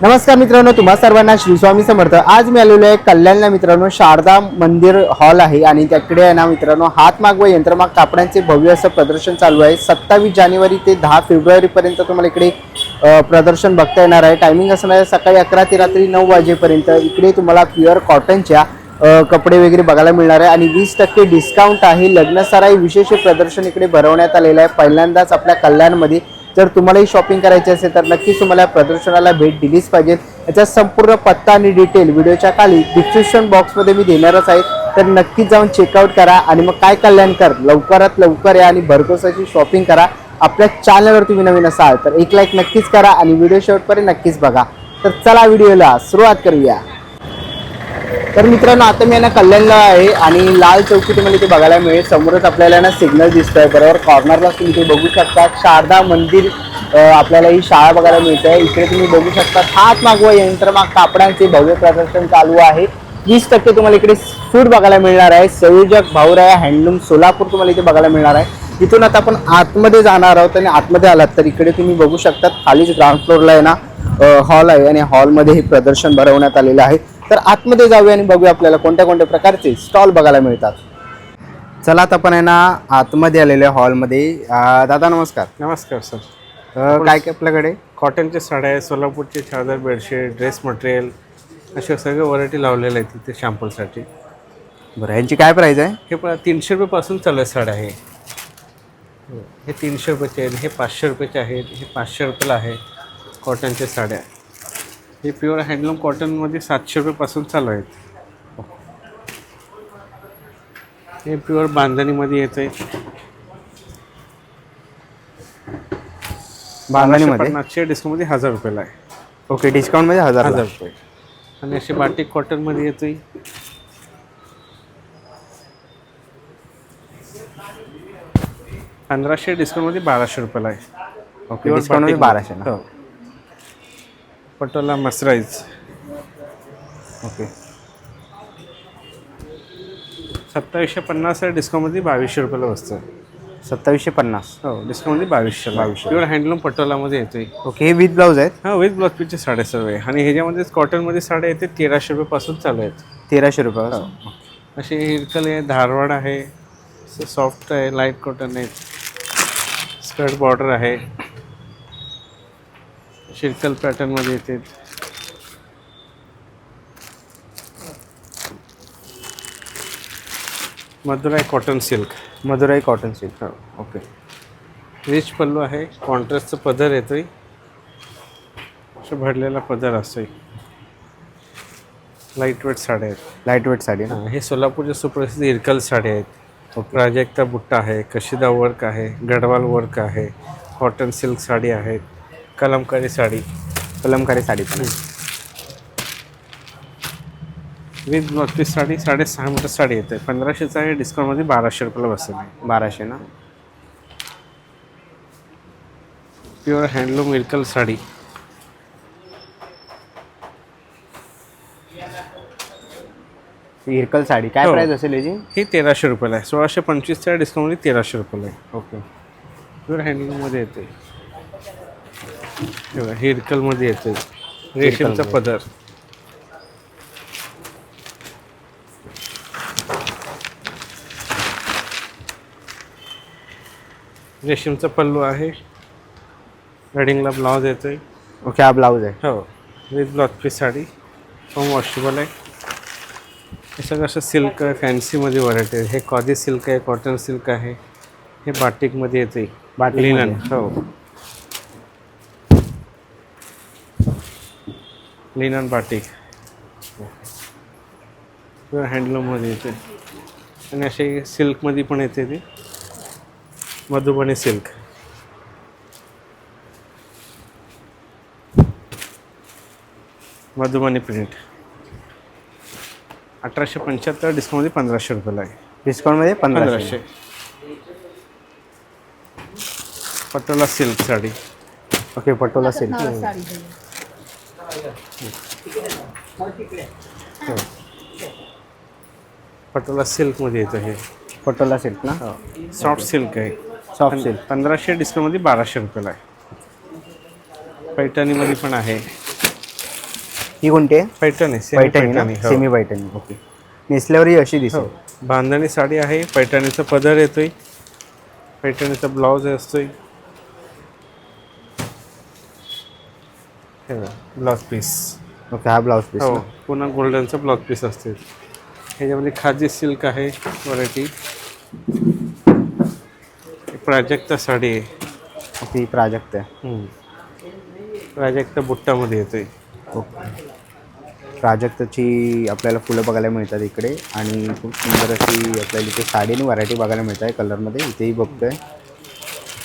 नमस्कार मित्रांनो तुम्हा सर्वांना श्रीस्वामी समर्थ. आज मी आलेलो आहे कल्याणला मित्रांनो शारदा मंदिर हॉल आहे आणि त्याकडे आहे ना मित्रांनो हातमाग व यंत्रमाग कापडांचे भव्य असं प्रदर्शन चालू आहे. सत्तावीस जानेवारी ते दहा फेब्रुवारीपर्यंत तुम्हाला इकडे प्रदर्शन बघता येणार आहे. टायमिंग असणार आहे सकाळी अकरा ते रात्री नऊ वाजेपर्यंत इकडे तुम्हाला प्युअर कॉटनच्या कपडे वगैरे बघायला मिळणार आहे. आणि वीस टक्के डिस्काउंट आहे. लग्नसाराई विशेष प्रदर्शन इकडे भरवण्यात आलेलं आहे. पहिल्यांदाच आपल्या कल्याणमध्ये जर तुम्हालाही शॉपिंग करायची असेल तर नक्कीच तुम्हाला या प्रदर्शनाला भेट दिलीच पाहिजे याचा संपूर्ण पत्ता आणि डिटेल व्हिडिओच्या खाली डिस्क्रिप्शन बॉक्समध्ये मी देणारच आहे. तर नक्कीच जाऊन चेकआउट करा आणि मग काय कल्याण कर लवकरात लवकर या आणि भरघोस अशी शॉपिंग करा. आपल्या चॅनलवर तुम्ही नवीन असाल तर एक लाईक नक्कीच करा आणि व्हिडिओ शेवटपर्यंत नक्कीच बघा. तर चला व्हिडिओला सुरुवात करूया. तर मित्रांनो आता मी ना कल्याणला आहे आणि लाल चौकी तुम्हाला इथे बघायला मिळेल. समोरच आपल्याला ना सिग्नल दिसतोय बरोबर? कॉर्नरला तुम्ही इथे बघू शकता. शारदा मंदिर आपल्याला ही शाळा बघायला मिळते. इकडे तुम्ही बघू शकता हात मागवा यंत्रमाग कापडांचे भव्य प्रदर्शन चालू आहे. वीस टक्के तुम्हाला इकडे सूट बघायला मिळणार आहे. संयोजक भाऊराया हँडलूम सोलापूर तुम्हाला इथे बघायला मिळणार आहे. इथून आता आपण आतमध्ये जाणार आहोत आणि आतमध्ये आलात तर इकडे तुम्ही बघू शकता खालीच ग्राउंड फ्लोअरला आहे ना हॉल आहे आणि हॉलमध्ये हे प्रदर्शन भरवण्यात आलेलं आहे. तर आतमध्ये जाऊया आणि बघूया आपल्याला कोणत्या कोणत्या प्रकारचे स्टॉल बघायला मिळतात. चला आता आपण आहे ना आतमध्ये आलेल्या हॉलमध्ये. दादा नमस्कार. नमस्कार सर. काय काय आपल्याकडे? कॉटनच्या साड्या आहे सोलापूरचे चादर बेडशीट ड्रेस मटेरियल असे सगळे व्हरायटी लावलेल्या आहेत तिथे शॅम्पलसाठी बरं यांची काय प्राईज आहे? हे पण तीनशे रुपयेपासून चालू आहे साड्या हे. हे तीनशे रुपयाचे आहेत हे पाचशे रुपयाचे आहेत हे पाचशे रुपयाला आहे कॉटनच्या साड्या. हे प्युअर हँडलूम कॉटनमध्ये सातशे रुपयेपासून चालू आहेत. हे प्युअर बांधणीमध्ये येते बांधणीमध्ये? पन्नासशे डिस्काउंटमध्ये हजार रुपयाला आहे. ओके डिस्काउंटमध्ये हजार हजार रुपये. आणि असे बाटिक कॉटनमध्ये येतोय. पंधराशे डिस्काउंटमध्ये बाराशे रुपयाला आहे. ओके डिस्काउंटमध्ये बाराशे ना? हो. पटोला मसराईज ओके सत्तावीसशे पन्नास आहे डिस्काउंटमध्ये बावीसशे रुपयाला बसतं सत्तावीसशे पन्नास. हो डिस्काउंटमध्ये बावीसशे बावीसशे. प्युअर हँडलूम पटोलामध्ये येतोय. ओके हे विथ ब्लाऊज आहेत? हा विथ ब्लाउज पीसचे साड्या सर्व आहे. आणि ह्याच्यामध्येच कॉटनमध्ये साड्या येते तेराशे रुपयापासून चालू आहेत. तेराशे रुपये असे हिरकल आहे धारवाड आहे सॉफ्ट आहे लाइट कॉटन आहे. स्कर्ट बॉर्डर आहे. शिरकल पॅटर्नमध्ये येते. Madurai cotton silk Madurai cotton silk हो ओके रिच पल्लू आहे कॉन्ट्रास्टचं पदर येतोय. असं भरलेला पदर असतोय. लाइट वेट साड्या आहेत. लाइट वेट साडी ना? हा, हे सोलापूरचे सुप्रसिद्ध इरकल साडी आहेत. प्राजक्ता बुट्टा आहे कशिदा वर्क आहे गडवाल वर्क आहे कॉटन सिल्क साडी आहे कलमकारी साडी. कलमकारी साडी. पण आहे. With blouse sari? साडेसहा मीटर साडी येते. पंधराशेचं आहे डिस्काउंटमध्ये बाराशे रुपयाला बसेल. बाराशे ना? Pure handloom Ilkal sari. हिरकल sari. काय हो. प्राईस असेल याची? ही तेराशे रुपयाला आहे. सोळाशे पंचवीसच्या डिस्काउंटमध्ये तेराशे रुपयाला आहे. ओके प्युअर हँडलूममध्ये येते. हे बघा, हे इरकलमध्ये येते रेशीमचा पदर. रेशीमचा पल्लू आहे. वेडिंगला ब्लाऊज येतोय. ओके हा ब्लाऊज आहे. हो with blouse piece sari. Home washable आहे. हे सगळं असं सिल्क आहे फॅन्सीमध्ये व्हरायटी आहे. हे कॉदी सिल्क आहे कॉटन सिल्क आहे. हे बाटिकमध्ये येते बाटिक लिननमध्ये. हो. लिनन बाटिक प्युअर हँडलूममध्ये येते. आणि असे सिल्कमध्ये पण येते ती. मधुबनी सिल्क मधुबनी प्रिंट अठराशे पंच्याहत्तर डिस्काउंटमध्ये पंधराशे रुपयाला आहे. डिस्काउंटमध्ये पंधराशे. पंधराशे. Patola silk sari. Okay Patola silk Patola सिल्कमध्ये येतं हे. पटोला सिल्क ना? सॉफ्ट सिल्क आहे. सॉफ्ट सिल्क पंधराशे डिस्काउंटमध्ये बाराशे रुपयाला आहे. पैठणीमध्ये पण आहे. ही कोणती आहे? पैठणी semi पैठणी ना? हो. Semi Paithani okay. नेसल्यावर ही अशी दिसेल. हो. बांधणी साडी आहे. पैठणीचा पदर येतोय. पैठणीचा ब्लाऊज असतोय. Blouse piece. ओके हा ब्लाऊज पीस हो पुन्हा गोल्डनचं ब्लाऊज पीस असते. ह्याच्यामध्ये खादी सिल्क आहे व्हरायटी प्राजक्ता साडी आहे. प्राजक्त आहे. प्राजक्ता बुट्टामध्ये येतोय. ओके. प्राजक्ताची आपल्याला फुलं बघायला मिळतात इकडे आणि खूप सुंदर अशी आपल्याला इथे साडी आणि व्हरायटी बघायला मिळत आहे कलरमध्ये. इथेही बघतोय.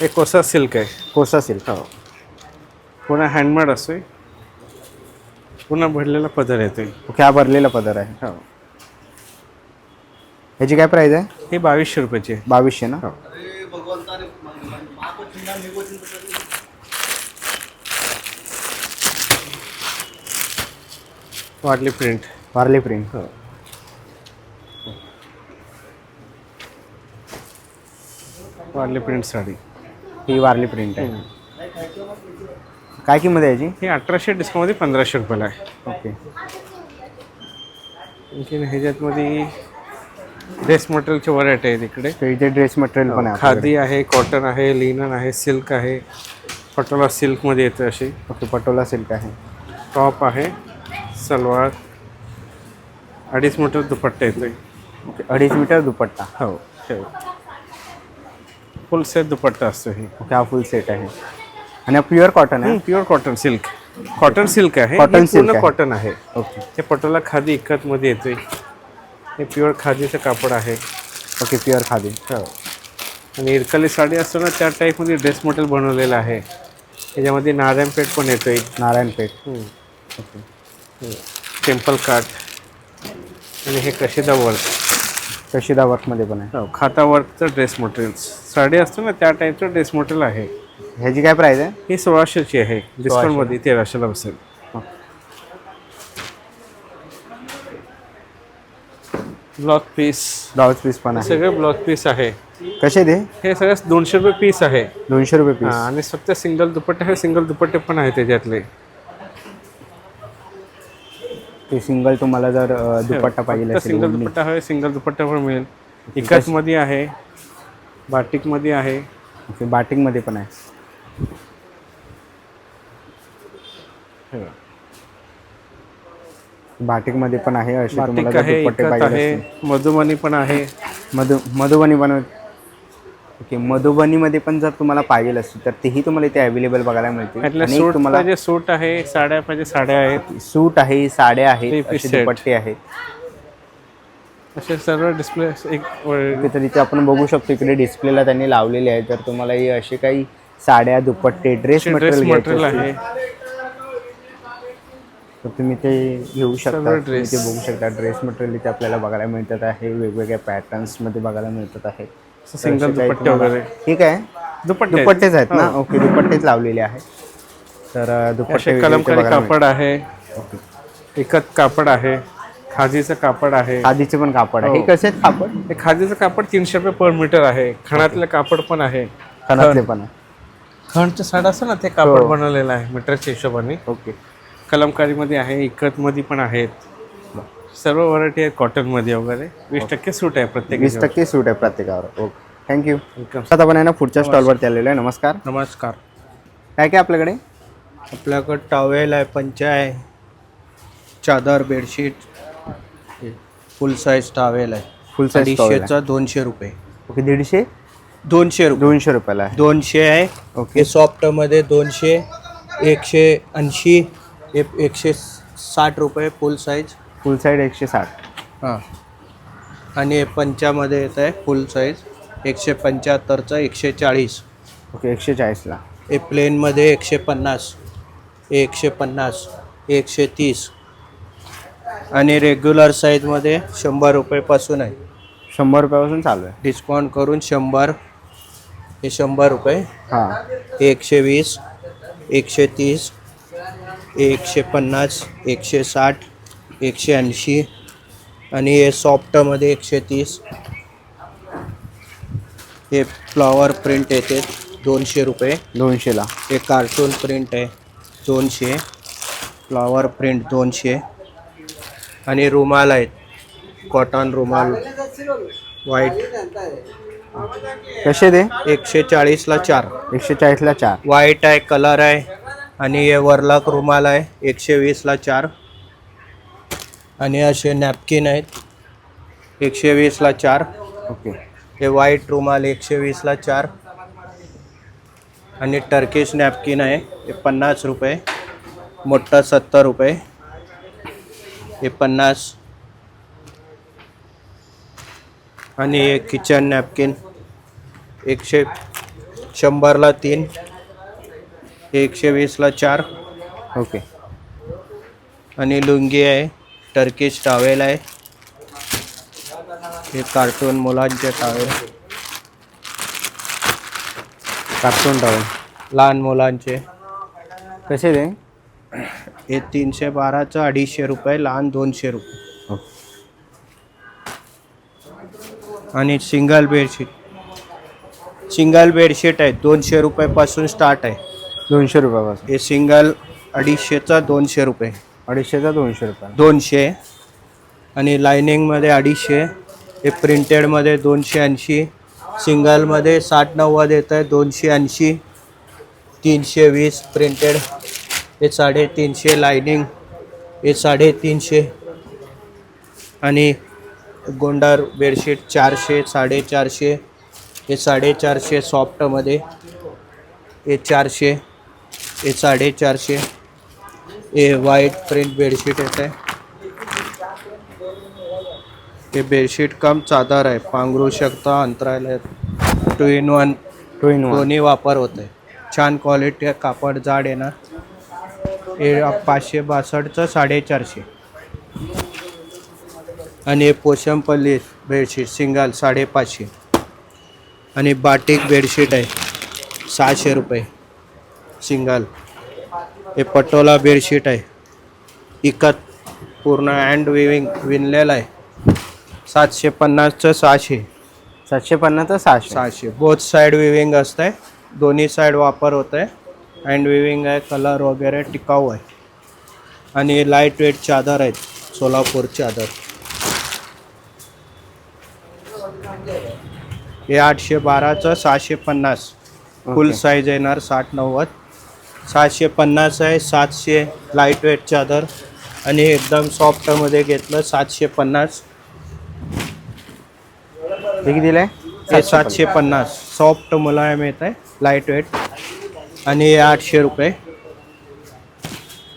हे कोसा सिल्क आहे. कोसा सिल्क हो. पुन्हा हँडमेड असतोय. पुन्हा भरलेला पदर येतोय ओके हा भरलेला पदर आहे. हो. ह्याची काय प्राईस आहे? हे बावीसशे रुपयाची आहे. बावीसशे ना? वाटली प्रिंट वारली प्रिंट हो. वारली प्रिंट साडी. ही वारली प्रिंट आहे. काय किंमत आहे याची? हे अठराशे डिस्काउंटमध्ये पंधराशे रुपयाला आहे. ओके. आणखीन ह्याच्यातमध्ये ड्रेस मटेरियलची व्हरायटी आहेत इकडे तर इथे ड्रेस मटेरियल पण आहे. खादी आहे कॉटन आहे लिनन आहे सिल्क आहे. पटोला सिल्कमध्ये येतं अशी. ओके पटोला सिल्क आहे. टॉप आहे सलवार. अडीच मीटर दुपट्टा येतोय. ओके अडीच मीटर दुपट्टा. हो फुल सेट दुपट्टा असतो हे. ओके हा फुल सेट आहे. आणि हा प्युअर कॉटन आहे. Pure cotton silk cotton silk आहे. पूर्ण आहे. कॉटन आहे. ओके हे पटोला खादी इकतमध्ये येतोय. हे प्युअर खादीचं कापड आहे. Okay pure khadi. हो. आणि इरकली साडी असतो ना त्या टाईपमध्ये ड्रेस मटेरियल बनवलेलं आहे. त्याच्यामध्ये नारायणपेठ पण येतोय. नारायणपेठ ओके टेम्पल काट आणि हे कशिदा वर्क कशिदा वर्कमध्ये पण आहे. हो खाता वर्कचं ड्रेस मटेरियल साडी असतो ना त्या टाईपचं ड्रेस मटेरियल आहे. ह्याची काय प्राईस आहे? ही सोळाशेची आहे. डिस्काउंटमध्ये तेराशेला बसेल. ब्लॉक पीस ब्लाऊज पीस पण आहे. सगळे ब्लॉक पीस आहे. कसे ते हे सगळं दोनशे रुपये पीस आहे. दोनशे रुपये हा, पीस आणि फक्त सिंगल दुपट्टे आहे सिंगल दुपट्टे पण आहे त्याच्यातले. ते सिंगल तुम्हाला जर अ, दुपट्टा पाहिजे सिंगल. दुपट्टा आहे सिंगल दुपट्टा पण मिळेल. इकतमध्ये आहे बाटिकमध्ये आहे. ओके बाटिंगमध्ये पण आहे. बाटिकमध्ये पण आहे तुम्हाला बाटिक जर आहे दुपट्टे इकत पाहिजे आहे असतील. मधुबनी पण आहे. मधु मधुबनी पण ओके मधुबनीमध्ये पण जर तुम्हाला पाहिजे असतील तर तेही तुम्हाला इथे अवेलेबल बघायला मिळतील. आणि सूट तुम्हाला पाहिजे सूट आहे साड्या पाहिजे साड्या आहेत. सूट आहे साड्या Three आहेत piece असे set. दुपट्टे आहेत. असे सर्व डिस्प्ले एक तर इथे आपण बघू शकतो इकडे डिस्प्लेला त्यांनी लावलेले आहे. तर तुम्हाला हे असे काही साड्या दुपट्टे ड्रेस मटेरियल मटेरियल आहे. तर तुम्ही ते घेऊ शकता. तुम्ही. ते बघू शकता. ड्रेस मटेरियल इथे आपल्याला बघायला मिळतात आहे. वेगवेगळ्या पॅटर्न्समध्ये बघायला मिळतात आहे. सिंगल दुपट्टे वगैरे. ठीक आहे. दुपट्टे. दुपट्टेच आहेत ना? हो. ओके दुपट्टेच लावलेले आहेत. तर दुपट्टे कलमकारी कापड आहे. इकत कापड आहे. खादीचं कापड आहे. आधीचे पण कापड आहे. हो. हे. कसे आहेत कापड? हे खादीचं कापड तीनशे रुपये पर मीटर आहे. खणातलं कापड पण आहे. खणातले पण आहे. खणचं साडा असतं ना ते कापड हो. बनवलेलं आहे मीटरच्या हिशोबाने. ओके. कलमकारीमध्ये आहे इकतमध्ये पण आहेत. सर्व व्हरायटी आहेत कॉटनमध्ये वगैरे. वीस टक्के सूट आहे प्रत्येक वीस टक्के सूट आहे प्रत्येकावर. ओके. थँक्यू आता आपण आहे ना पुढच्या स्टॉलवरती आलेलो आहे. नमस्कार. नमस्कार. काय काय आपल्याकडे? आपल्याकडं टॉवेल आहे पंचा आहे चादर बेडशीट फुल साईज टॉवेल आहे. फुल साईज दोनशे रुपये. ओके दीडशे? दोनशे रुपये. दोनशे रुपयाला आहे. दोनशे आहे. ओके. हे सॉफ्टमध्ये दोनशे एकशे ऐंशी हे एकशे साठ रुपये फुल साईज फुल साईड एकशे साठ. हां. आणि हे पंचामध्ये येत आहे फुल साईज एकशे पंच्याहत्तरचा एकशे चाळीस. ओके एकशे चाळीसला. हे प्लेनमध्ये एकशे पन्नास एकशे पन्नास एकशे तीस. आणि रेग्युलर साईजमध्ये शंभर रुपयेपासून आहे. शंभर रुपयापासून चालू आहे. डिस्काउंट करून शंभर हे शंभर रुपये. हां. एकशे वीस एकशे तीस एकशे पन्नास एकशे साठ एकशे ऐंशी आणि हे सॉफ्टमध्ये एकशे तीस. हे फ्लॉवर प्रिंट येते दोनशे रुपये. दोनशेला हे कार्टून प्रिंट आहे दोनशे. फ्लॉवर प्रिंट दोनशे. आणि रुमाल आहेत. कॉटन रुमाल व्हाईट. कसे दे? एकशे चाळीसला चार. एकशे चाळीसला चार. व्हाईट आहे कलर आहे. आणि हे वर्लक रुमाल आहे एकशे वीसला चार. आणि असे नॅपकिन आहेत एकशे वीसला चार. ओके. हे व्हाईट रुमाल एकशे वीसला चार. आणि टर्किश नॅपकिन आहे हे पन्नास रुपये. मोठं सत्तर रुपये. हे पन्नास. आणि हे किचन नॅपकिन एकशे शंभरला तीन एकशे वीसला चार. ओके. आणि लुंगी आहे टर्किश टावेल आहे. हे कार्टून मुलांचे टावेल कार्टून टावेल लहान मुलांचे. कसे दे हे तीनशे बाराचं अडीचशे रुपये लहान दोनशे रुपये. आणि सिंगल बेडशीट. सिंगल बेडशीट आहे दोनशे रुपयापासून स्टार्ट आहे. दोनशे रुपयापासून. हे सिंगल अडीचशेचा दोनशे रुपये. अडीचशेचा दोनशे रुपये. दोनशे. आणि लायनिंगमध्ये अडीचशे. हे प्रिंटेडमध्ये दोनशे ऐंशी. सिंगलमध्ये साठ नव्वद येतं आहे दोनशे ऐंशी. तीनशे वीस प्रिंटेड हे साडेतीनशे लायनिंग हे साडेतीनशे. आणि गोंडार बेडशीट चारशे साडेचारशे हे साडेचारशे सॉफ्टमध्ये हे चारशे हे साडेचारशे हे व्हाईट प्रिंट बेडशीट येत आहे हे बेडशीट कम चादर आहे पांघरू शकता अंतरायला two in one two in one दोन्ही वापर होत आहे छान क्वालिटी कापड जाड येणार. हे पाचशे बासष्टचं साडेचारशे. आणि पोशमपल्ली बेडशीट सिंगल साडेपाचशे. आणि बाटिक बेडशीट आहे सहाशे रुपये. सिंगल. हे पटोला बेडशीट आहे. इकत पूर्ण हँड विविंग विणलेलं आहे. सातशे पन्नासचं सहाशे. सातशे पन्नास तर सहाशे. सहाशे. बोथ साईड विविंग असतं आहे दोन्ही साईड वापर होत आहे हँड विविंग आहे कलर वगैरे टिकाऊ आहे. आणि लाइट वेट चादर आहेत सोलापूर चादर. हे आठशे बाराचं सहाशे पन्नास. फुल. साईज येणार साठ नव्वद. सहाशे पन्नास आहे सातशे लाइट वेट चादर आणि एकदम सॉफ्टमध्ये घेतलं सातशे पन्नास. हे किती दिलंय हे सातशे पन्नास. सॉफ्ट मुलायम येत आहे लाइट वेट आणि हे आठशे रुपये.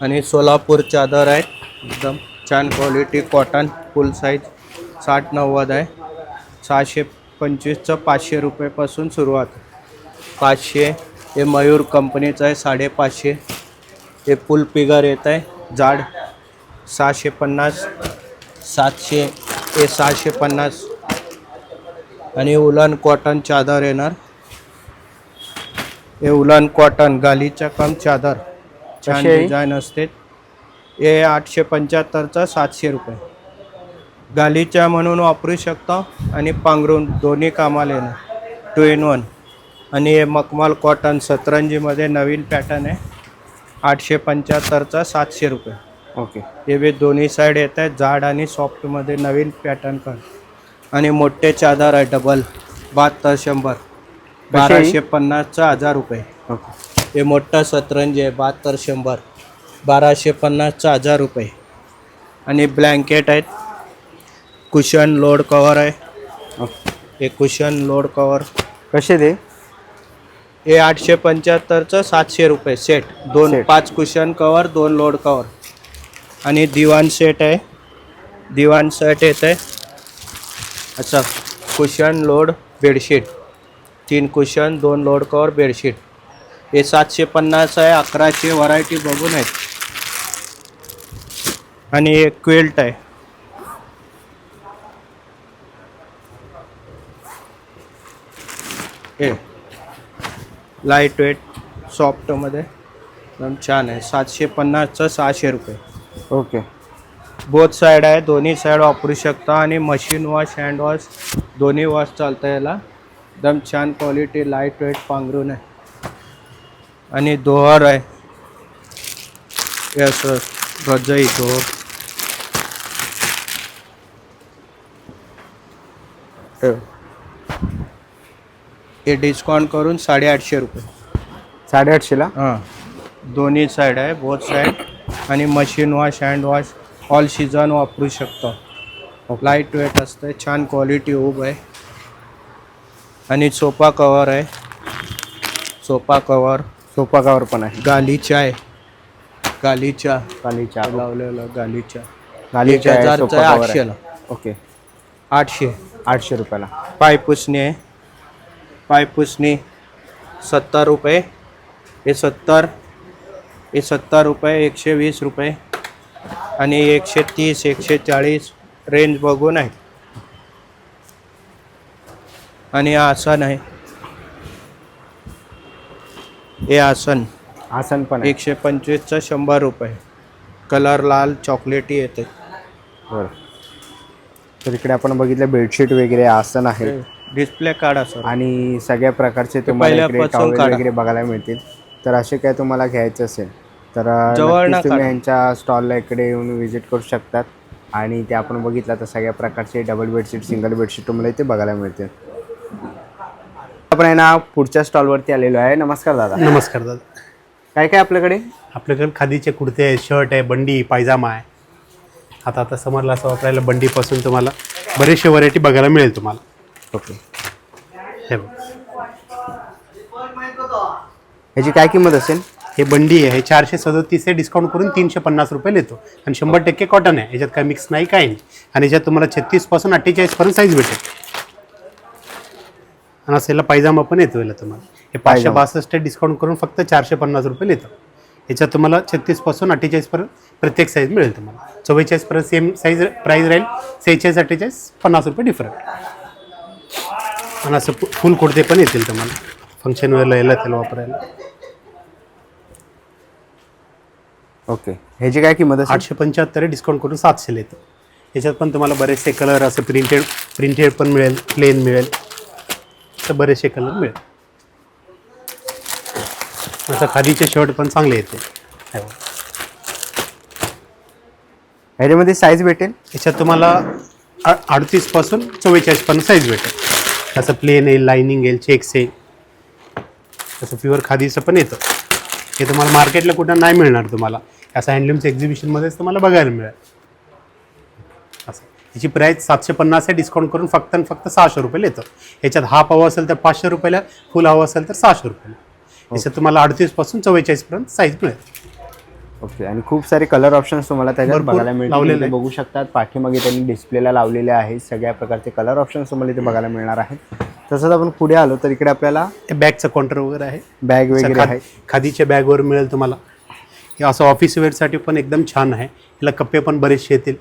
आणि सोलापूर चादर आहे एकदम छान क्वालिटी कॉटन फुल साईज साठ नव्वद आहे. सहाशे पंचवीसचं पाचशे रुपयेपासून सुरुवात. पाचशे हे मयूर कंपनीचं आहे साडेपाचशे. हे फुल पिगर येत आहे जाड. सहाशे पन्नास सातशे हे सहाशे पन्नास. आणि उलन कॉटन चादर येणार. हे उलन कॉटन गालीच्या कम चादर. छान? डिझाईन असते. हे आठशे पंच्याहत्तरचा सातशे रुपये. गालीच्या म्हणून वापरू शकता आणि पांघरून दोन्ही कामाला येणार टू इन वन आणि हे मखमल कॉटन सतरंजीमध्ये नवीन पॅटर्न आहे. आठशे पंच्याहत्तरचा सातशे रुपये. ओके हे बी दोन्ही साईड येत आहेत. जाड आणि सॉफ्टमध्ये नवीन पॅटर्न कर. आणि मोठे चादर आहे डबल बहात्तर शंभर? बाराशे पन्नासचा हजार रुपये. ओके हे मोठं सतरंजी आहे. बहात्तर शंभर. बाराशे पन्नासचा हजार रुपये. आणि ब्लँकेट आहेत. कुशन लोड कवर आहे. हे. कुशन लोड कवर कसे दे हे आठशे पंच्याहत्तरचं सातशे रुपये सेट. दोन सेट. पाच कुशन कवर दोन लोड कवर आणि दिवाण सेट आहे. दिवाण सेट येत आहे अच्छा. कुशन लोड बेडशीट. तीन कुशन दोन लोड कवर बेडशीट. हे सातशे पन्नास आहे. अकराशे व्हरायटी बघून आहेत. आणि एक क्विल्ट आहे. हे. लाइट वेट सॉफ्टमध्ये एकदम छान आहे. सातशे पन्नासचं सहाशे रुपये. ओके. बोथ साईड आहे. दोन्ही साईड वापरू शकता. आणि मशीन वॉश हँड वॉश दोन्ही वॉश चालतं याला. एकदम छान क्वालिटी लाइट वेट पांघरून आहे. आणि दोहर आहे. असं रजाई तो हे डिस्काउंट करून साडेआठशे रुपये. साडेआठशेला? हां. दोन्ही साईड आहे बोथ साईड आणि machine wash hand wash all season वापरू शकतो. लाइट वेट असतं छान क्वालिटी उब आहे. आणि सोफा कवर आहे. सोफा कवर सोफा कवर पण आहे. गालीचा आहे. गालीचा. गालीच्या लावलेला गालीचा. आहे. आठशेला. ओके आठशे. आठशे रुपयाला. पाय पुसणी आहे. पाय पुसणी सत्तर रुपये. हे सत्तर हे सत्तर रुपये एकशे वीस रुपये. आणि एकशे तीस एकशे चाळीस रेंज बघून आहे. आणि आसन आहे. हे आसन. आसन पण एकशे पंचवीसचं शंभर रुपये. कलर लाल चॉकलेटी येते. बरं. तर इकडे आपण बघितलं बेडशीट वगैरे आसन आहे. डिस्प्ले काढा सर आणि सगळ्या प्रकारचे तुम्हाला इकडे पहिल्यापासून टॉवेल काढा. वगैरे बघायला मिळतील. तर असे काय तुम्हाला घ्यायचं असेल तर अ, जवळ नक्कीच ना तुम्ही. यांच्या स्टॉलला इकडे येऊन व्हिजिट करू शकतात. आणि ते आपण बघितलं तर सगळ्या प्रकारचे डबल बेडशीट सिंगल बेडशीट तुम्हाला इथे बघायला मिळतील. आपण आहे ना पुढच्या स्टॉलवरती आलेलो आहे. नमस्कार दादा. नमस्कार दादा. काय काय आपल्याकडे? आपल्याकडे खादीचे कुर्ते आहे शर्ट आहे बंडी पायजामा आहे. आता आता समरला असं वापरायला बंडीपासून तुम्हाला बरेचसे व्हरायटी बघायला मिळेल तुम्हाला. ओके. हे बघ. ह्याची काय किंमत असेल? हे बंडी आहे हे चारशे सदोतीस आहे डिस्काउंट करून तीनशे पन्नास रुपये लेतो. आणि शंभर टक्के कॉटन आहे याच्यात काय मिक्स नाही काही नाही. आणि याच्यात तुम्हाला छत्तीसपासून अठ्ठेचाळीसपर्यंत साईज भेटेल. आणि असं याला पायजामा पण येतो याला तुम्हाला. हे पाचशे. बासष्ट डिस्काउंट करून फक्त चारशे पन्नास रुपये येतं याच्यात तुम्हाला छत्तीसपासून अठ्ठेचाळीसपर्यंत प्रत्येक साईज मिळेल तुम्हाला. चव्वेचाळीसपर्यंत सेम साईज प्राईस राहील सेहेचाळीस अठ्ठेचाळीस पन्नास रुपये डिफरंट आणि असं फुल कुर्ते पण येतील तुम्हाला. फंक्शन वेअरला यायला त्याला वापरायला. ओके. ह्याची काय किंमत असेल? आठशे पंच्याहत्तर डिस्काउंट करून सातशेला येतं. याच्यात पण तुम्हाला बरेचसे कलर असं प्रिंटेड प्रिंटेड पण मिळेल प्लेन मिळेल. तर बरेचसे कलर मिळेल. असं खादीचे शर्ट पण चांगले येते. हे बघा. ह्याच्यामध्ये साईज भेटेल? याच्यात तुम्हाला अडतीसपासून चव्वेचाळीसपर्यंत साईज भेटेल. असं प्लेन येईल लाईनिंग येईल चेक्स येईल तसं प्युअर खादीचं पण येतं. हे तुम्हाला मार्केटला कुठं नाही मिळणार तुम्हाला. असं हँडलूमच्या एक्झिबिशनमध्येच तुम्हाला बघायला मिळेल. असं. याची प्राईस सातशे पन्नास आहे डिस्काउंट करून फक्त आणि फक्त सहाशे रुपयाला येतं याच्यात हाफ हवा असेल तर पाचशे रुपयाला फुल हवा असेल तर सहाशे रुपयाला. याच्यात तुम्हाला अडतीसपासून चव्वेचाळीसपर्यंत साईज मिळेल. ओके आणि खूप सारे कलर ऑप्शन्स तुम्हाला त्याच्यात बघायला मिळतील. बघू शकतात. पाठीमागे त्यांनी डिस्प्लेला लावलेले आहेत. सगळ्या प्रकारचे कलर ऑप्शन्स तुम्हाला इथे बघायला मिळणार आहेत. तसंच आपण पुढे आलो तर इकडे आपल्याला बॅगचं काउंटर वगैरे आहे. बॅग वगैरे आहे. खादीच्या बॅगवर मिळेल तुम्हाला. हे असं ऑफिस वेअरसाठी पण एकदम छान आहे. याला कप्पे पण बरेचसे येतील.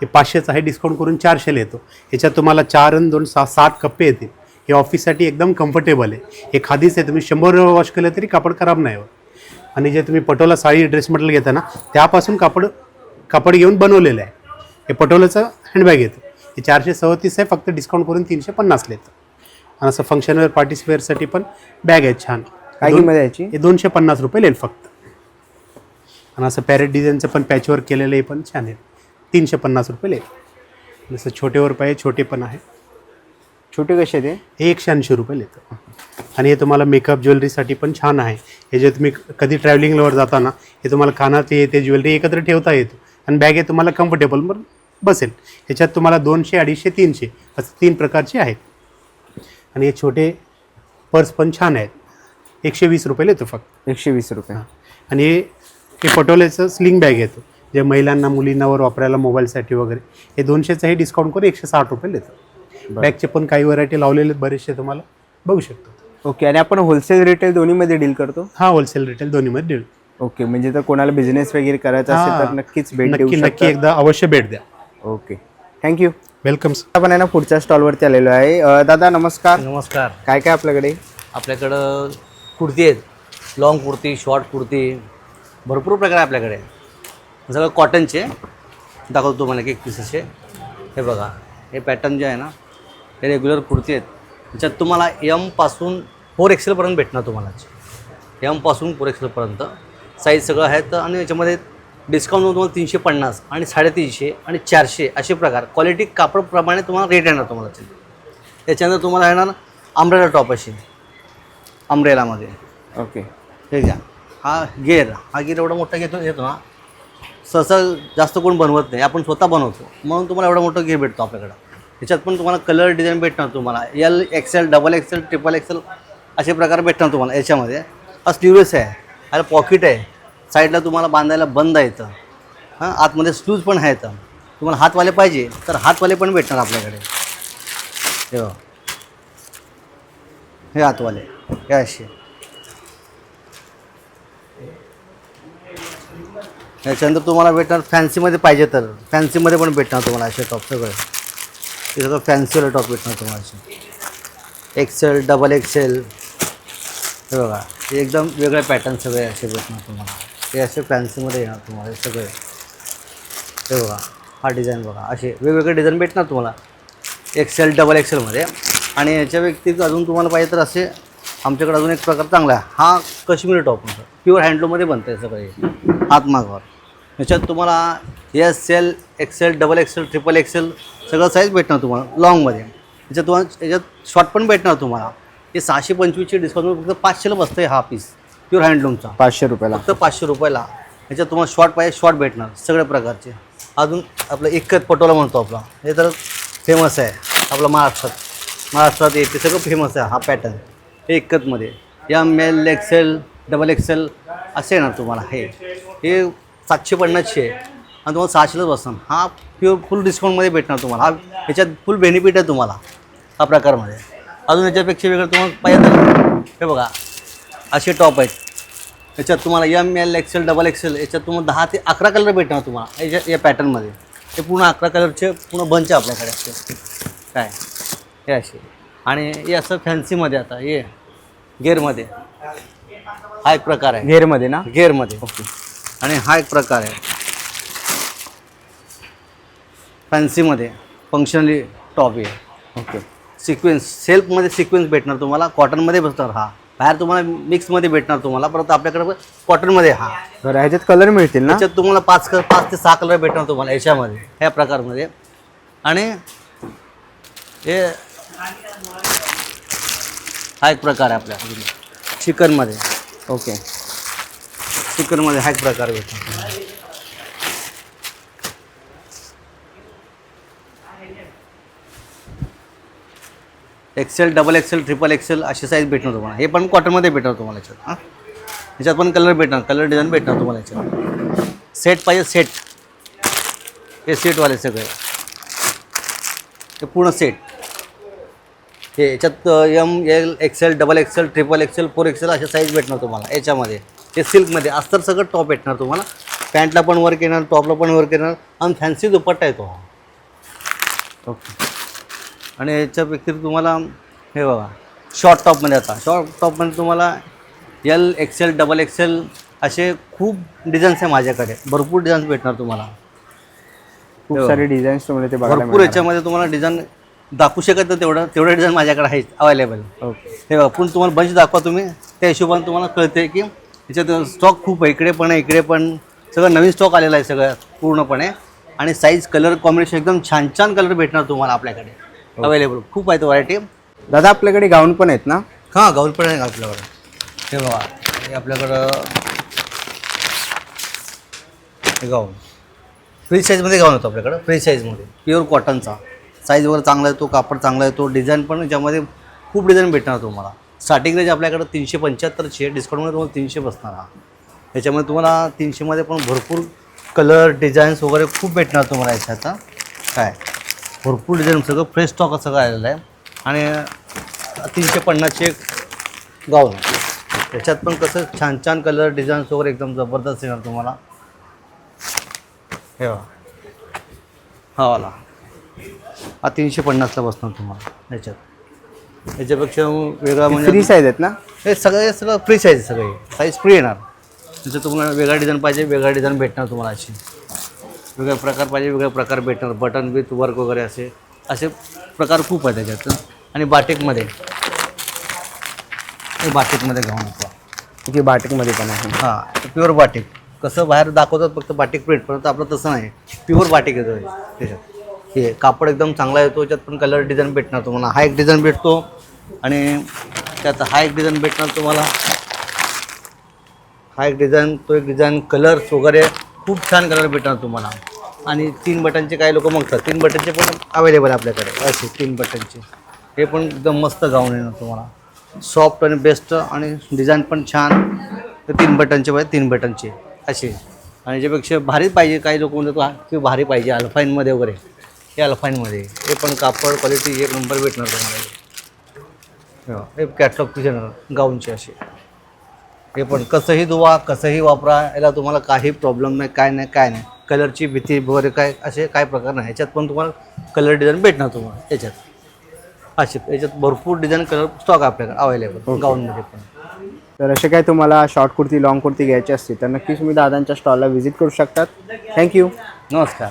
हे पाचशेचं आहे डिस्काउंट करून चारशेला येतो. याच्यात तुम्हाला चार आणि दोन सहा सात कप्पे येतील. हे ऑफिससाठी एकदम कम्फर्टेबल आहे. हे खादीच आहे तुम्ही शंभर वॉश केलं तरी कापड खराब नाही होत. आणि जे तुम्ही पटोला साडी ड्रेस मटेरियल घेता ना त्यापासून कापड कापड घेऊन बनवलेलं आहे. हे पटोलाचं हँडबॅग येतं हे चारशे सदतीस आहे फक्त डिस्काउंट करून तीनशे पन्नासला येतं आणि असं फंक्शन वेअर पार्टीस वेअरसाठी पण बॅग आहेत छान. काय किंमत आहे याची? हे दोनशे पन्नास रुपये येईल फक्त. आणि असं पॅरेट डिझाईनचं पण पॅचवर केलेलं हे पण छान आहे. तीनशे पन्नास रुपये येईल जसं छोटेवर पाहिजे छोटे पण आहे. छोटे कसे ते हे? एकशे ऐंशी रुपये येतं आणि हे तुम्हाला मेकअप ज्वेलरीसाठी पण छान आहे. हे जे तुम्ही कधी ट्रॅव्हलिंगवर जाता ना हे तुम्हाला कानात हे ते ज्वेलरी एकत्र ठेवता येतो. आणि बॅग हे तुम्हाला कम्फर्टेबल बसेल. ह्याच्यात तुम्हाला दोनशे अडीचशे तीनशे असं तीन प्रकारचे आहेत. आणि हे छोटे पर्स पण छान आहेत. एकशे वीस रुपये येतो फक्त. एकशे वीस रुपये. आणि हे हे पटोल्याचं स्लिंग बॅग येतो जे महिलांना मुलींनावर वापरायला मोबाईलसाठी वगैरे हे दोनशेचं हे डिस्काउंट करून एकशे साठ रुपये येतं बॅगचे पण काही व्हरायटी लावलेले आहेत बरेचसे तुम्हाला बघू शकतो. ओके आणि आपण होलसेल रिटेल दोन्हीमध्ये डील करतो? हा होलसेल रिटेल दोन्हीमध्ये देऊ ओके म्हणजे जर कोणाला बिझनेस वगैरे करायचा असेल तर. नक्कीच भेट देऊ नक्की नक्की शकता. एकदा अवश्य भेट द्या. ओके थँक्यू वेलकम आपण आहे ना पुढच्या स्टॉलवरती आलेलो आहे. अ, दादा नमस्कार. नमस्कार. काय काय आपल्याकडे? आपल्याकडं कुर्ती आहेत. Long kurti short kurti. भरपूर प्रकार आहे आपल्याकडे. सगळं कॉटनचे दाखवतो तुम्हाला एक एक हे बघा हे पॅटर्न जे आहे ना हे रेग्युलर कुर्ती आहेत. त्याच्यात तुम्हाला यमपासून फोर एक्सेलपर्यंत भेटणार तुम्हाला. यमपासून फोर एक्सेलपर्यंत साईज सगळं आहेत आणि याच्यामध्ये डिस्काउंट तुम्हाला तीनशे पन्नास आणि साडेतीनशे आणि चारशे असे प्रकार. क्वालिटी कापडप्रमाणे तुम्हाला रेट येणार तुम्हाला ते. त्याच्यानंतर तुम्हाला येणार अम्ब्रेला टॉप अशी. अम्ब्रेलामध्ये ओके हे घ्या. हा गेअर हा गेअर एवढा मोठा घेतो घेतो ना. सहसा जास्त कोण बनवत नाही. आपण स्वतः बनवतो. म्हणून तुम्हाला एवढा मोठा गेअर भेटतो आपल्याकडं. त्याच्यात पण तुम्हाला कलर डिझाईन भेटणार तुम्हाला. L XL double XL triple XL असे प्रकार भेटणार तुम्हाला याच्यामध्ये. हा स्लीवलेस आहे. ह्याला पॉकेट आहे. साईडला तुम्हाला बांधायला बंद आहे इथं. हां आतमध्ये स्लूज पण आहे इथं तुम्हाला हातवाले पाहिजे तर हातवाले पण भेटणार आपल्याकडे. हे हे हातवाले. हे असे. याच्यानंतर तुम्हाला भेटणार फॅन्सीमध्ये पाहिजे तर. फॅन्सीमध्ये पण भेटणार तुम्हाला असे टॉप सगळे. हे सगळं फॅन्सीवाले टॉप भेटणार तुम्हाला. असे एक्सेल डबल एक्सेल हे बघा हे एकदम वेगळे पॅटर्न सगळे असे भेटणार तुम्हाला. हे असे फॅन्सीमध्ये येणार तुम्हाला सगळे. हे बघा हा डिझाईन बघा असे वेगवेगळे डिझाईन भेटणार तुम्हाला. एक्सेल डबल एक्सेलमध्ये आणि याच्या व्यतिरिक्त अजून तुम्हाला पाहिजे तर असे आमच्याकडे अजून एक प्रकार चांगला आहे. हा कश्मीरी टॉप प्युअर हँडलूममध्ये बनतं आहे सगळं हातमागावर. याच्यात तुम्हाला S L XL double XL triple XL सगळं साईज भेटणार तुम्हाला लॉंगमध्ये याच्यात तुम्हाला याच्यात शॉर्ट पण भेटणार तुम्हाला. हे सहाशे पंचवीसचे डिस्काउंट फक्त पाचशेला बसतं आहे हा पीस प्युअर हँडलूमचा पाचशे रुपयाला. फक्त पाचशे रुपयाला. याच्यात तुम्हाला शॉर्ट पाहिजे शॉर्ट भेटणार सगळ्या प्रकारचे. अजून आपलं एकत पटोला म्हणतो आपला. हे तर फेमस आहे आपलं महाराष्ट्रात. महाराष्ट्रात येते सगळं फेमस आहे हा पॅटर्न हे एकतमध्ये M L XL double XL असे येणार तुम्हाला हे. हे सातशे पन्नासशे. आहे आणि तुम्हाला सहाशेलाच बसणार. हा प्युअर फुल डिस्काउंटमध्ये भेटणार तुम्हाला. हा याच्यात फुल बेनिफिट आहे तुम्हाला. हा प्रकारमध्ये. अजून याच्यापेक्षा वेगळं तुम्हाला पाहिजे हे बघा. असे टॉप आहेत. याच्यात तुम्हाला M L XL double XL याच्यात तुम्हाला दहा ते अकरा कलर भेटणार तुम्हाला. याच्या या पॅटर्नमध्ये हे पूर्ण अकरा कलरचे पूर्ण बंच आहे आपल्याकडे असे. काय? हे असे. आणि हे असं फॅन्सीमध्ये आता हे. गेअरमध्ये हा एक प्रकार आहे. घेरमध्ये ना? गेअरमध्ये आणि हा एक प्रकार आहे. फॅन्सीमध्ये फंक्शनली टॉप आहे. ओके. सिक्वेन्स सेल्फमध्ये सिक्वेन्स भेटणार तुम्हाला कॉटनमध्ये बसणार हा. बाहेर तुम्हाला मिक्समध्ये भेटणार तुम्हाला परत आपल्याकडे कॉटनमध्ये हा. बरं ह्याच्यात कलर मिळतील ना? त्याच्यात तुम्हाला पाच क पाच ते सहा कलर भेटणार तुम्हाला याच्यामध्ये ह्या प्रकारमध्ये. आणि हे हा एक प्रकार आहे आपल्या चिकनमध्ये. ओके. चिकनमध्ये हा एक प्रकार भेटणार XL double XL triple XL अशी साईज भेटणार तुम्हाला. हे पण कॉटनमध्ये भेटणार तुम्हाला याच्यात हां. याच्यात पण कलर भेटणार कलर डिझाईन भेटणार तुम्हाला याच्यात. सेट पाहिजे सेट हे सेटवाले सगळे. हे पूर्ण सेट हे याच्यात M L XL double XL triple XL four XL अशा साईज भेटणार तुम्हाला याच्यामध्ये. हे सिल्कमध्ये. अस्तर सगळं टॉप भेटणार तुम्हाला. पॅन्टला पण वर्क येणार टॉपला पण वर्क येणार. आणि फॅन्सी दुपट्टा येतो ओके आणि याच्या व्यतिरिक्त तुम्हाला हे बघा. शॉर्ट टॉपमध्ये आता. शॉर्ट टॉपमध्ये तुम्हाला एल एक्सेल डबल एक्सेल असे खूप डिझाईन्स आहे माझ्याकडे. भरपूर डिझाईन्स भेटणार तुम्हाला. खूप हो. सारे डिझाईन्स तुम्हाला ते भरपूर याच्यामध्ये तुम्हाला डिझाईन दाखवू शकत नाही तेवढं. तेवढं डिझाईन माझ्याकडे आहेत अवेलेबल. ओके हे बघा पण तुम्हाला बंच दाखवा तुम्ही. त्या हिशोबाने तुम्हाला कळते की याच्यात स्टॉक खूप आहे. इकडे पण आहे इकडे पण. सगळं नवीन स्टॉक आलेला आहे सगळं पूर्णपणे. आणि साईज कलर कॉम्बिनेशन एकदम छान छान कलर भेटणार तुम्हाला आपल्याकडे. अवेलेबल खूप आहेत व्हरायटी दादा आपल्याकडे गाऊन पण आहेत ना? हां गाऊन पण आहे आपल्याकडं. हे बघा हे आपल्याकडं हे गाऊन फ्री साईजमध्ये गाऊन होतं आपल्याकडं. फ्री साईजमध्ये प्युअर कॉटनचा साईज वगैरे चांगला येतो कापड चांगला येतो डिझाईन पण याच्यामध्ये खूप डिझाईन भेटणार तुम्हाला. स्टार्टिंग रेंज आपल्याकडं तीनशे पंच्याहत्तरची आहे डिस्काउंटमध्ये तुम्हाला तीनशे बसणार हा. याच्यामध्ये तुम्हाला तीनशेमध्ये पण भरपूर कलर डिझाईन्स वगैरे खूप भेटणार तुम्हाला याच्यात काय? भरपूर डिझाईन सगळं फ्रेश स्टॉक सगळं आलेलं आहे. आणि तीनशे पन्नासचे एक गाऊन त्याच्यात पण कसं छान छान कलर डिझाईन्स वगैरे एकदम जबरदस्त येणार तुम्हाला. हे हा वाला. हा तीनशे पन्नासला बसणार तुम्हाला याच्यात. याच्यापेक्षा वेगळा फ्री म्हणजे साईज आहेत ना? हे सगळं सगळं फ्री साईज सगळे. साईज फ्री येणार. जसं तुम्हाला वेगळा डिझाईन पाहिजे वेगळा डिझाईन भेटणार तुम्हाला अशी. वेगळे प्रकार पाहिजे वेगळे प्रकार भेटणार. बटन विथ वर्क वगैरे असे असे प्रकार खूप आहेत त्याच्यात. आणि बाटिकमध्ये. हे बाटिकमध्ये घेऊन येतो ओके बाटिकमध्ये पण आहे. हां प्युअर बाटिक. कसं बाहेर दाखवतात फक्त बाटिक प्रिंट परंतु आपलं तसं नाही. प्युअर बाटिक येतो त्याच्यात हे कापड एकदम चांगला येतो याच्यात पण कलर डिझाईन भेटणार तुम्हाला. हा एक डिझाईन भेटतो आणि त्यात हा एक डिझाईन भेटणार तुम्हाला. हा एक डिझाईन तो एक डिझाईन कलर्स वगैरे खूप छान कलर भेटणार तुम्हाला. आणि तीन बटनचे काही लोक मागतात? तीन बटनचे पण अवेलेबल आपल्याकडे. असे तीन बटनचे. हे पण एकदम मस्त गाऊन येणार तुम्हाला. सॉफ्ट आणि बेस्ट आणि डिझाईन पण छान. तीन बटनचे पाहिजे तीन बटनचे. असे. आणि ज्यापेक्षा भारी पाहिजे काही लोक म्हणतात की भारी पाहिजे अल्फाईनमध्ये वगैरे. हे अल्फाईनमध्ये हे पण कापड क्वालिटी एक नंबर भेटणार तुम्हाला. हे. हे कॅटलॉग येणार गाऊनचे असे. हे पण कसंही धुवा कसंही वापरा याला तुम्हाला काही प्रॉब्लेम नाही काय नाही काय नाही. कलरची भीती वगैरे काय असे काय प्रकार नाही. याच्यात पण तुम्हाला कलर डिझाईन भेटणार तुम्हाला याच्यात. असे याच्यात भरपूर डिझाईन कलर स्टॉक आपल्याकडे अवेलेबल गाऊनमध्ये पण. तर असे काय तुम्हाला शॉर्ट कुर्ती लॉंग कुर्ती घ्यायची असते तर नक्कीच तुम्ही दादांच्या स्टॉलला व्हिजिट करू शकतात. थँक्यू नमस्कार.